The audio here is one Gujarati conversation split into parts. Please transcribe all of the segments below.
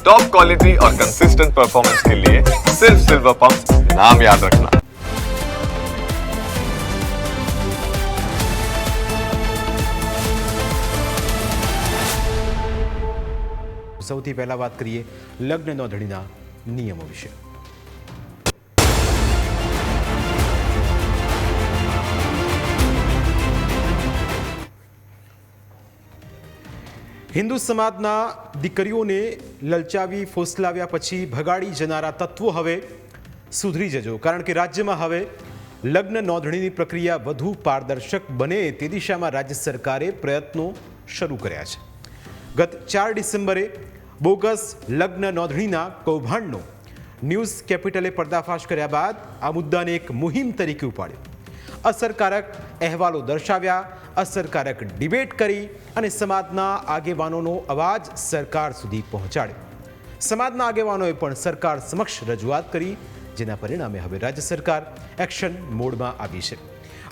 टॉप क्वालिटी और कंसिस्टेंट परफॉर्मेंस के लिए सिर्फ सिल्वर पंप नाम याद रखना સૌથી પહેલા વાત કરીએ લગ્ન નોંધણીના નિયમો વિશે હિન્દુ સમાજના દીકરીઓને લલચાવી, ફોસલાવ્યા પછી ભગાડી જનારા તત્વો હવે સુધરી જજો. કારણ કે રાજ્યમાં હવે લગ્ન નોંધણીની પ્રક્રિયા વધુ પારદર્શક બને તે દિશામાં રાજ્ય સરકારે પ્રયત્નો શરૂ કર્યા છે. ગત ચાર ડિસેમ્બરે બોગસ લગ્ન નોંધણીના કૌભાંડનો ન્યૂઝ કેપિટલે પર્દાફાશ કર્યા બાદ આ મુદ્દાને એક મુહિમ તરીકે ઉપાડ્યો. અસરકારક અહેવાલો દર્શાવ્યા અસરકારક ડિબેટ કરી અને સમાજના આગેવાનોનો અવાજ સરકાર સુધી પહોંચાડ્યો. સમાજના આગેવાનોએ પણ સરકાર સમક્ષ રજૂઆત કરી, જેના પરિણામે હવે રાજ્ય સરકાર એક્શન મોડમાં આવી છે.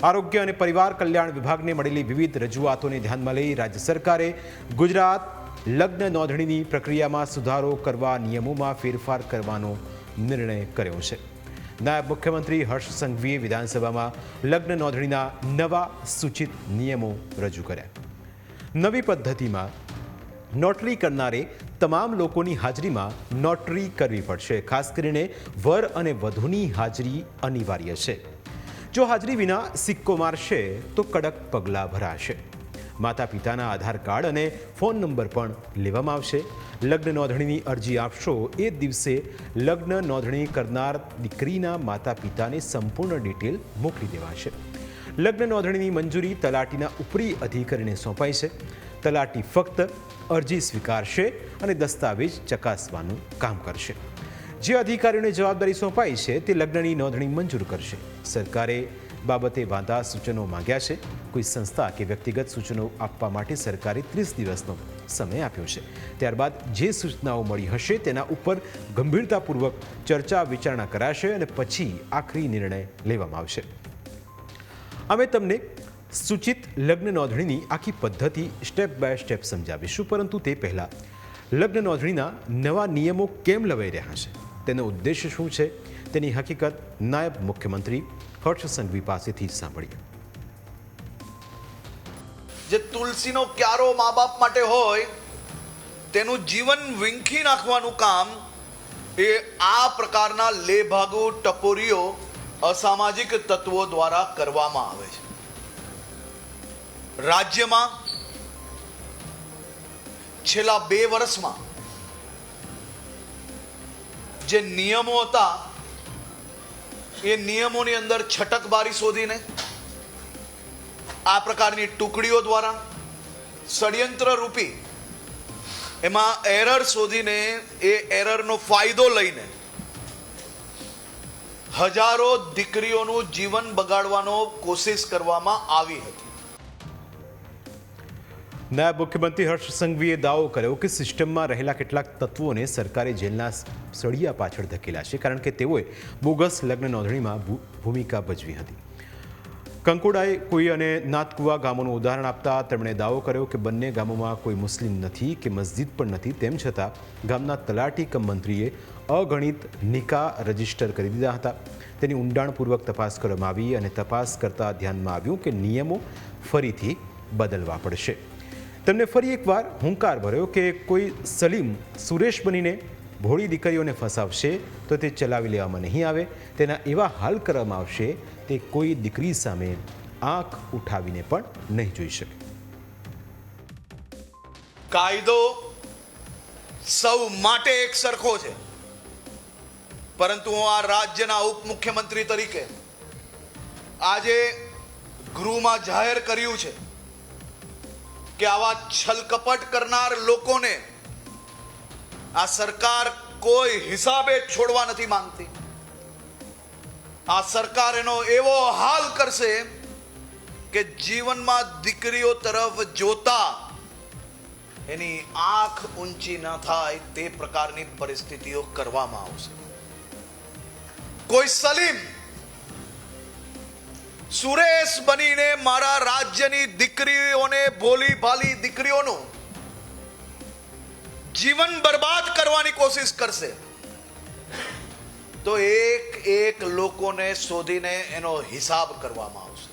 આરોગ્ય અને પરિવાર કલ્યાણ વિભાગને મળેલી વિવિધ રજૂઆતોને ધ્યાનમાં લઈ રાજ્ય સરકારે ગુજરાત લગ્ન નોંધણીની પ્રક્રિયામાં સુધારો કરવા નિયમોમાં ફેરફાર કરવાનો નિર્ણય કર્યો છે. નાયબ મુખ્યમંત્રી હર્ષ સંઘવીએ વિધાનસભામાં લગ્ન નોંધણીના નવા સૂચિત નિયમો રજૂ કર્યા. નવી પદ્ધતિમાં નોટરી કરનારે તમામ લોકોની હાજરીમાં નોટરી કરવી પડશે. ખાસ કરીને વર અને વધુની હાજરી અનિવાર્ય છે. જો હાજરી વિના સિક્કો મારશે તો કડક પગલાં ભરાશે. માતા પિતાના આધાર કાર્ડ અને ફોન નંબર પણ લેવામાં આવશે. લગ્ન નોંધણીની અરજી આપશો એ દિવસે લગ્ન નોંધણી કરનાર દીકરીના માતા પિતાને સંપૂર્ણ ડિટેલ મોકલી દેવાશે. લગ્ન નોંધણીની મંજૂરી તલાટીના ઉપરી અધિકારીને સોંપાઈ છે. તલાટી ફક્ત અરજી સ્વીકારશે અને દસ્તાવેજ ચકાસવાનું કામ કરશે. જે અધિકારીઓને જવાબદારી સોંપાઈ છે તે લગ્નની નોંધણી મંજૂર કરશે. સરકારે બાબતે વાંધા સૂચનો માંગ્યા છે. કોઈ સંસ્થા કે વ્યક્તિગત સૂચનો આપવા માટે સરકારે ત્રીસ દિવસનો સમય આપ્યો છે. ત્યારબાદ જે સૂચનાઓ મળી હશે તેના ઉપર ગંભીરતાપૂર્વક ચર્ચા વિચારણા કરાશે અને પછી આખરી નિર્ણય લેવામાં આવશે. અમે તમને સૂચિત લગ્ન નોંધણીની આખી પદ્ધતિ સ્ટેપ બાય સ્ટેપ સમજાવીશું, પરંતુ તે પહેલાં લગ્ન નોંધણીના નવા નિયમો કેમ લવાઈ રહ્યા છે? તેનો ઉદ્દેશ શું છે? તેની હકીકત નાયબ મુખ્યમંત્રી હર્ષ સંઘવી પાસેથી જ સાંભળીએ. જે તુલસીનો ક્યારો મા બાપ માટે હોય, તેનું જીવન વીંખી નાખવાનું કામ, એ આ પ્રકારના લેભાગુ ટપોરીઓ અસામાજિક તત્વો દ્વારા કરવામાં આવે છે. રાજ્યમાં છેલ્લા બે વર્ષમાં જે નિયમો હતા એ નિયમોની અંદર છટકબારી શોધીને આ પ્રકારની ટુકડીઓ દ્વારા ષડયંત્ર રૂપી એમાં એરર શોધીને એ એરરનો ફાયદો લઈને હજારો દીકરીઓનું જીવન બગાડવાનો કોશિશ કરવામાં આવી હતી. નાયબ મુખ્યમંત્રી હર્ષ સંઘવીએ દાવો કર્યો કે સિસ્ટમમાં રહેલા કેટલાક તત્વોને સરકારે જેલના સળિયા પાછળ ધકેલા છે, કારણ કે તેઓએ બોગસ લગ્ન નોંધણીમાં ભૂમિકા ભજવી હતી. કંકોડાએ કોઈ અને નાથકુવા ગામોનું ઉદાહરણ આપતા તેમણે દાવો કર્યો કે બંને ગામોમાં કોઈ મુસ્લિમ નથી કે મસ્જિદ પણ નથી, તેમ છતાં ગામના તલાટી કમ મંત્રીએ અગણિત નિકા રજિસ્ટર કરી દીધા હતા. તેની ઊંડાણપૂર્વક તપાસ કરવામાં આવી અને તપાસ કરતાં ધ્યાનમાં આવ્યું કે નિયમો ફરીથી બદલવા પડશે. તેમને ફરી એકવાર હુંકાર ભર્યો કે કોઈ સલીમ સુરેશ બનીને ભોળી દીકરીઓને ફસાવશે તો તે ચલાવી લેવામાં નહીં આવે, તેના એવા હાલ કરવામાં આવશે, તે કોઈ દીકરી સામે આંખ ઉઠાવીને પણ નહીં જોઈ શકે. કાયદો સૌ માટે એક સરખો છે. પરંતુ હું આ રાજ્યના ઉપમુખ્યમંત્રી તરીકે આજે ગૃહમાં જાહેર કર્યું છે. કે આવા છલકપટ કરનાર લોકોને આ સરકાર કોઈ હિસાબે છોડવા નથી માંગતી. આ સરકાર એનો એવો હાલ કરશે કે જીવનમાં દીકરીઓ તરફ જોતા એની આંખ ઊંચી ન થાય તે પ્રકારની પરિસ્થિતિઓ કરવામાં આવશે. કોઈ સલીમ સુરેશ બનીને મારા રાજ્યની દીકરીઓને ભોલી ભાલી દીકરીઓનું જીવન બરબાદ કરવાની કોશિશ કરશે. તો એક એક લોકોને શોધીને એનો હિસાબ કરવામાં આવશે.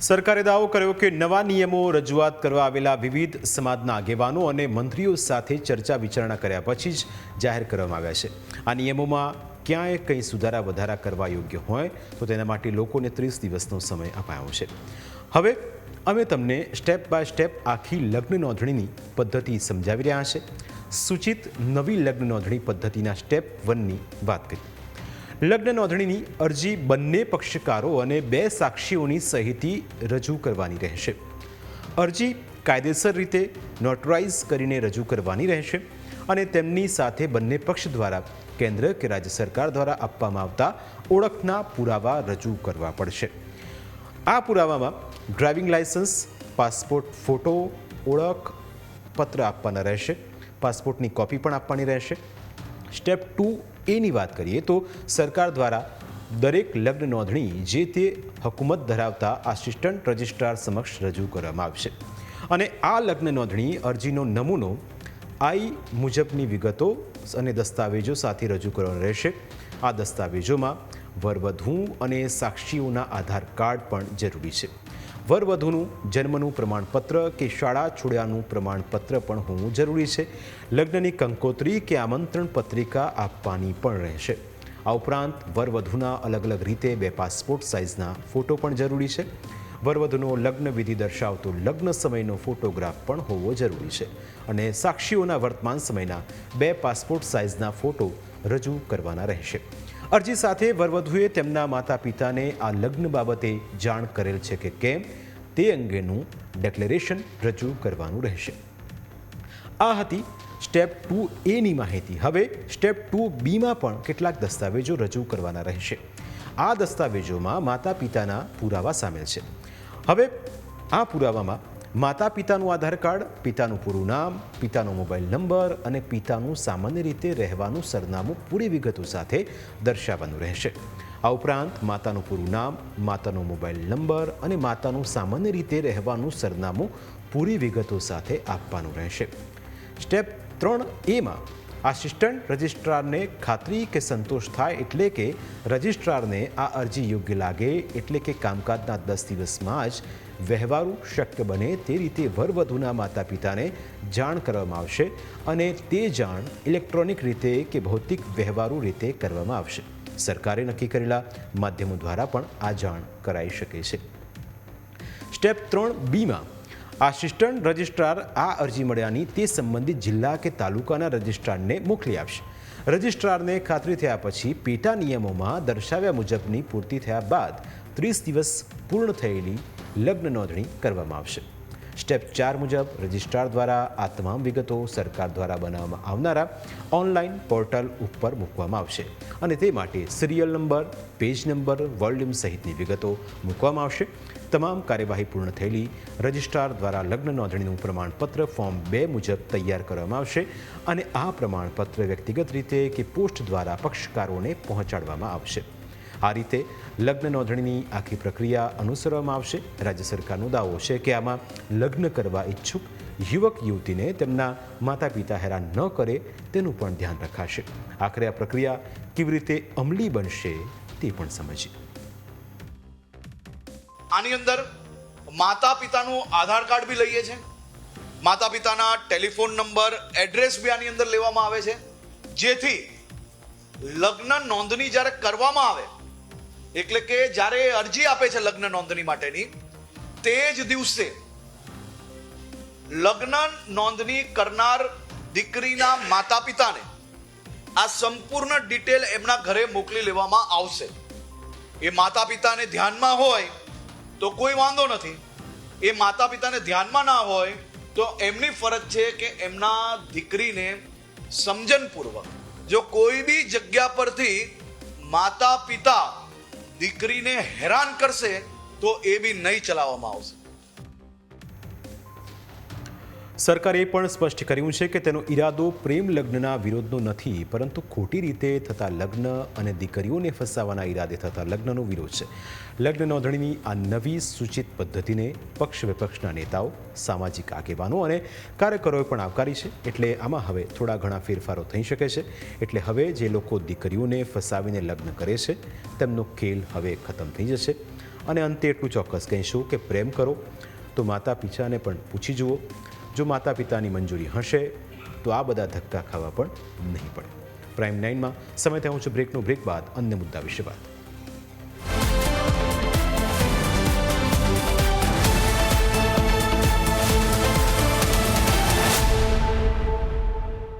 સરકારે દાવો કર્યો કે નવા નિયમો રજૂઆત કરવા આવેલા વિવિધ સમાજના આગેવાનો અને મંત્રીઓ સાથે ચર્ચા વિચારણા કર્યા પછી જ જાહેર કરવામાં આવ્યા છે. આ નિયમોમાં ક્યાંય કંઈ સુધારા વધારા કરવા યોગ્ય હોય, તો તેના માટે લોકોને ત્રીસ દિવસનો સમય અપાયો છે. હવે, અમે તમને સ્ટેપ બાય સ્ટેપ આખી લગ્ન નોંધણીની પદ્ધતિ સમજાવી રહ્યા છે. સૂચિત નવી લગ્ન નોંધણી પદ્ધતિના સ્ટેપ વનની વાત કરી. લગ્ન નોંધણીની અરજી બંને પક્ષકારો અને બે સાક્ષીઓની સહીથી રજૂ કરવાની રહેશે. અરજી કાયદેસર રીતે નોટરાઇઝ કરીને રજૂ કરવાની રહેશે અને તેમની સાથે બંને પક્ષ દ્વારા કેન્દ્ર કે રાજ્ય સરકાર દ્વારા આપવામાં આવતા ઓળખના પુરાવા રજૂ કરવા પડશે. આ પુરાવામાં ડ્રાઇવિંગ લાયસન્સ પાસપોર્ટ ફોટો, ઓળખ પત્ર આપવાના રહેશે, પાસપોર્ટની કોપી પણ આપવાની રહેશે. સ્ટેપ ટુ એની વાત કરીએ તો સરકાર દ્વારા દરેક લગ્ન નોંધણી જે તે હકુમત ધરાવતા આસિસ્ટન્ટ રજિસ્ટ્રાર સમક્ષ રજૂ કરવામાં આવશે. અને આ લગ્ન નોંધણી અરજીનો નમૂનો આઈ મુજબની વિગતો અને દસ્તાવેજો સાથે રજૂ કરવાનો રહેશે. આ દસ્તાવેજોમાં વરવધુ અને સાક્ષીઓના આધાર કાર્ડ પણ જરૂરી છે. વરવધુનું જન્મનું પ્રમાણપત્ર કે શાળા છોડ્યાનું પ્રમાણપત્ર પણ હોવું જરૂરી છે. લગ્નની કંકોત્રી કે આમંત્રણ પત્રિકા આપવાની પણ રહેશે. આ ઉપરાંત વરવધુના અલગ અલગ રીતે બે પાસપોર્ટ સાઇઝના ફોટો પણ જરૂરી છે. વરવધુનો લગ્ન વિધિ દર્શાવતો લગ્ન સમયનો ફોટોગ્રાફ પણ હોવો જરૂરી છે અને સાક્ષીઓના વર્તમાન સમયના બે પાસપોર્ટ સાઇઝના ફોટો રજૂ કરવાના રહેશે. અરજી સાથે વરવધુએ તેમના માતા પિતાને આ લગ્ન બાબતે જાણ કરેલ છે કે કેમ તે અંગેનું ડેક્લેરેશન રજૂ કરવાનું રહેશે. આ હતી સ્ટેપ ટુ એની માહિતી. હવે સ્ટેપ ટુ બીમાં પણ કેટલાક દસ્તાવેજો રજૂ કરવાના રહેશે. આ દસ્તાવેજોમાં માતા પિતાના પુરાવા સામેલ છે. હવે આ પુરાવામાં માતા પિતાનું આધાર કાર્ડ, પિતાનું પૂરું નામ, પિતાનો મોબાઈલ નંબર અને પિતાનું સામાન્ય રીતે રહેવાનું સરનામું પૂરી વિગતો સાથે દર્શાવવાનું રહેશે. આ ઉપરાંત માતાનું પૂરું નામ, માતાનો મોબાઈલ નંબર અને માતાનું સામાન્ય રીતે રહેવાનું સરનામું પૂરી વિગતો સાથે આપવાનું રહેશે. સ્ટેપ ત્રણ એમાં આસિસ્ટન્ટ રજિસ્ટ્રારને ખાતરી કે સંતોષ થાય એટલે કે રજિસ્ટ્રારને આ અરજી યોગ્ય લાગે એટલે કે કામકાજના દસ દિવસમાં જ વહેવારું શક્ય બને તે રીતે વરવધુના માતા પિતાને જાણ કરવામાં આવશે અને તે જાણ ઇલેક્ટ્રોનિક રીતે કે ભૌતિક વહેવારું રીતે કરવામાં આવશે. સરકારે નક્કી કરેલા માધ્યમો દ્વારા પણ આ જાણ કરાઈ શકે છે. સ્ટેપ ત્રણ બીમાં આસિસ્ટન્ટ રજિસ્ટ્રાર આ અરજી મળ્યાની તે સંબંધિત જિલ્લા કે તાલુકાના રજિસ્ટ્રારને મોકલી આપશે. રજિસ્ટ્રારને ખાતરી થયા પછી પેટા નિયમોમાં દર્શાવ્યા મુજબની પૂર્તિ થયા બાદ ત્રીસ દિવસ પૂર્ણ થયેલી લગ્ન નોંધણી કરવામાં આવશે. સ્ટેપ ચાર મુજબ રજિસ્ટ્રાર દ્વારા આ તમામ વિગતો સરકાર દ્વારા બનાવવામાં આવનારા ઓનલાઈન પોર્ટલ ઉપર મૂકવામાં આવશે. અને તે માટે serial number, page number volume સહિતની વિગતો મૂકવામાં આવશે. તમામ કાર્યવાહી પૂર્ણ થયેલી રજિસ્ટ્રાર દ્વારા લગ્ન નોંધણીનું પ્રમાણપત્ર ફોર્મ બે મુજબ તૈયાર કરવામાં આવશે અને આ પ્રમાણપત્ર વ્યક્તિગત રીતે કે પોસ્ટ દ્વારા પક્ષકારોને પહોંચાડવામાં આવશે. આ રીતે લગ્ન નોંધણીની આખી પ્રક્રિયા અનુસરવામાં આવશે. રાજ્ય સરકારનો દાવો છે કે આમાં લગ્ન કરવા ઈચ્છુક યુવક યુવતીને તેમના માતા પિતા હેરાન ન કરે તેનું પણ ધ્યાન રખાશે. આખરે આ પ્રક્રિયા કેવી રીતે અમલી બનશે તે પણ સમજીએ. આની અંદર માતા પિતાનું આધાર કાર્ડ બી લઈએ છે. માતા પિતાના ટેલિફોન નંબર, એડ્રેસ બી આની અંદર લેવામાં આવે છે. જેથી લગ્ન નોંધણી જ્યારે કરવામાં આવે એટલે કે જ્યારે અરજી આપે છે લગ્ન નોંધણી માટેની, તે જ દિવસે લગ્ન નોંધણી કરનાર દીકરીના માતા પિતાને આ સંપૂર્ણ ડિટેલ એમના ઘરે મોકલી લેવામાં આવશે. એ માતા પિતાને ધ્યાનમાં હોય તો કોઈ વાંધો નથી. એ માતા પિતાને ધ્યાનમાં ના હોય તો એમની ફરજ છે કે એમના દીકરીને સમજણપૂર્વક જો કોઈ બી જગ્યા પરથી માતા પિતા દીકરીને હેરાન કરશે તો એ બી નહીં ચલાવવામાં આવશે. સરકારે એ પણ સ્પષ્ટ કર્યું છે કે તેનો ઈરાદો પ્રેમ લગ્નના વિરોધનો નથી, પરંતુ ખોટી રીતે થતા લગ્ન અને દીકરીઓને ફસાવાના ઈરાદે થતા લગ્નનો વિરોધ છે. લગ્ન નોંધણીની આ નવી સૂચિત પદ્ધતિને પક્ષ વિપક્ષના નેતાઓ, સામાજિક આગેવાનો અને કાર્યકરોએ પણ આવકારી છે. એટલે આમાં હવે થોડા ઘણા ફેરફારો થઈ શકે છે. એટલે હવે જે લોકો દીકરીઓને ફસાવીને લગ્ન કરે છે, તેમનો ખેલ હવે ખતમ થઈ જશે. અને અંતે એટલું ચોક્કસ કહીશું કે પ્રેમ કરો. તો માતા પિતાને પણ પૂછી જુઓ. જો માતા પિતાની મંજૂરી હશે, તો આ બધા ધક્કા ખાવા પણ નહીં પડે. પ્રાઇમ નાઇનમાં સમય થયો છે બ્રેકનો બ્રેક બાદ અન્ય મુદ્દા વિશે વાત.